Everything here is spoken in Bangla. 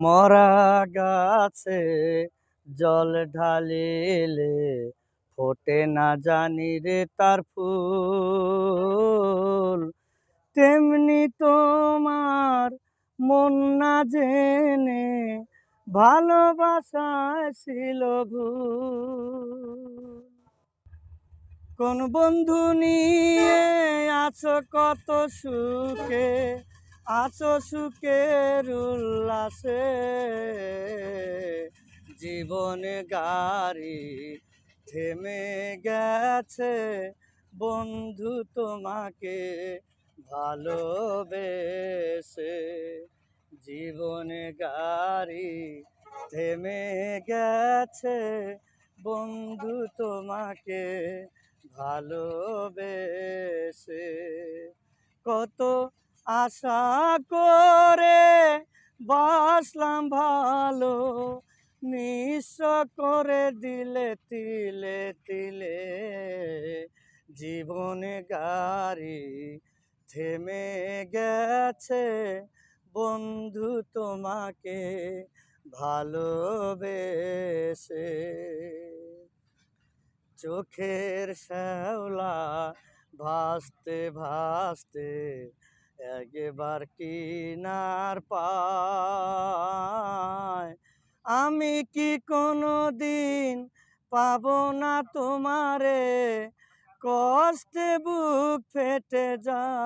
মরা গাছে জল ঢালিলে ফোটে না জানি রে তার ফুল। তেমনি তোমার মন না জেনে ভালোবাসায় ছিল ভুল। কোন বন্ধু নিয়ে আছো কত সুখে? আছো সুখের উল্লাসে, জীবনে গাড়ি থেমে গেছে। বন্ধু তোমাকে ভালোবেসে, জীবনে গাড়ি থেমে গেছে। বন্ধু তোমাকে ভালোবেসে, কত আশা করে বাসলাম ভালো, নিঃস্ব করে দিলে, তিলে তিলে জীবনে গাড়ি থেমে গেছে। বন্ধু তোমাকে ভালোবেসে চোখের শ্যাওলা ভাসতে ভাসতে একবার কিনার পায়। আমি কি কোনো দিন পাবো না তোমারে? কষ্টে বুক ফেটে যায়।